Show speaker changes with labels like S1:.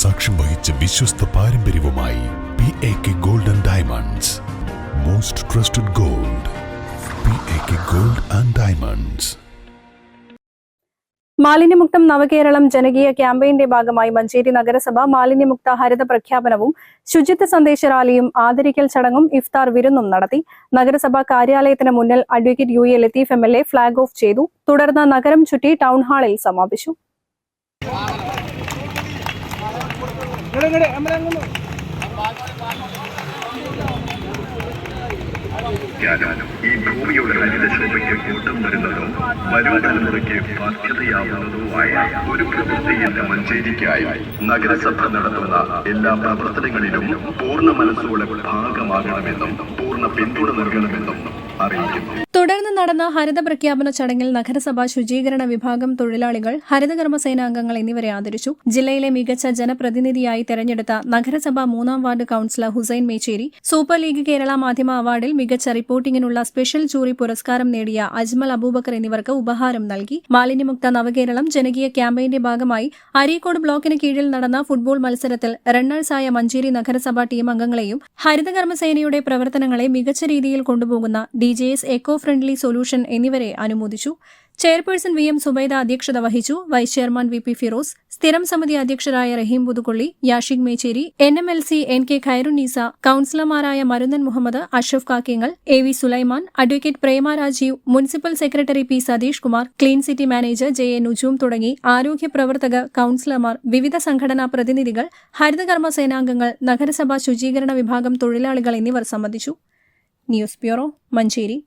S1: സാക്ഷ്യം വഹിച്ച വിശ്വസ്ത പാരമ്പര്യവുമായി P A K gold and diamonds most trusted gold P A K gold and diamonds
S2: മാലിന്യമുക്തം നവകേരളം ജനകീയ ക്യാമ്പയിന്റെ ഭാഗമായി മഞ്ചേരി നഗരസഭ മാലിന്യമുക്ത ഹരിത പ്രഖ്യാപനവും ശുചിത്വ സന്ദേശ റാലിയും ആദരിക്കൽ ചടങ്ങും ഇഫ്താർ വിരുന്നും നടത്തി. നഗരസഭാ കാര്യാലയത്തിന് മുന്നിൽ advocate U A Latheef A flag off ചെയ്തു. തുടർന്ന് നഗരം ചുറ്റി ടൗൺ ഹാളിൽ സമാപിച്ചു.
S3: ജ്ഞാനം ഈ ഭൂമിയുടെ ഹരിത ശോഭയ്ക്ക് കൂട്ടം വരുന്നതോ വരും തലമുറയ്ക്ക് ബാധ്യതയാവുന്നതോ ആയ ഒരു പ്രവൃത്തിയില്ല മഞ്ചേരിക്കായി നഗരസഭ നടത്തുന്ന എല്ലാ പ്രവർത്തനങ്ങളിലും പൂർണ മനസ്സോടെ ഭാഗമാകണമെന്നും പൂർണ പിന്തുണ നൽകണമെന്നും അറിയിക്കുന്നു.
S2: തുടർന്ന് നടന്ന ഹരിത പ്രഖ്യാപന ചടങ്ങിൽ നഗരസഭാ ശുചീകരണ വിഭാഗം തൊഴിലാളികൾ ഹരിതകർമ്മ സേനാംഗങ്ങൾ എന്നിവരെ ആദരിച്ചു. ജില്ലയിലെ മികച്ച ജനപ്രതിനിധിയായി തെരഞ്ഞെടുത്ത നഗരസഭാ മൂന്നാം ward councillor Hussain Mecheri super league Kerala മാധ്യമ അവാർഡിൽ മികച്ച റിപ്പോർട്ടിംഗിനുള്ള സ്പെഷ്യൽ ജൂറി പുരസ്കാരം നേടിയ അജ്മൽ അബൂബക്കർ എന്നിവർക്ക് ഉപഹാരം നൽകി. മാലിന്യമുക്ത നവകേരളം ജനകീയ ക്യാമ്പയിന്റെ ഭാഗമായി അരീക്കോട് ബ്ലോക്കിന് കീഴിൽ നടന്ന ഫുട്ബോൾ മത്സരത്തിൽ റണ്ണേഴ്സായ മഞ്ചേരി നഗരസഭാ ടീം അംഗങ്ങളെയും ഹരിതകർമ്മസേനയുടെ പ്രവർത്തനങ്ങളെ മികച്ച രീതിയിൽ കൊണ്ടുപോകുന്ന D J S eco friendly solution എന്നിവരെ അനുമോദിച്ചു. ചെയർപേഴ്സൺ വി എം സുബൈദ അധ്യക്ഷത വഹിച്ചു. Vice chairman V P Firoz സ്ഥിരം സമിതി അധ്യക്ഷരായ Raheem Puthukkolli Yashiq Mecheri N M L C N K Khairunnisa കൌൺസിലർമാരായ Marunnan Muhammad Ashraf Kakkingal A V Sulaiman advocate Prema Rajeev municipal secretary P Satheesh Kumar clean city manager J A Nujum തുടങ്ങി ആരോഗ്യ പ്രവർത്തകർ കൌൺസിലർമാർ വിവിധ സംഘടനാ പ്രതിനിധികൾ ഹരിതകർമ്മ സേനാംഗങ്ങൾ നഗരസഭാ ശുചീകരണ വിഭാഗം തൊഴിലാളികൾ എന്നിവർ സംബന്ധിച്ചു. News bureau Manjeri.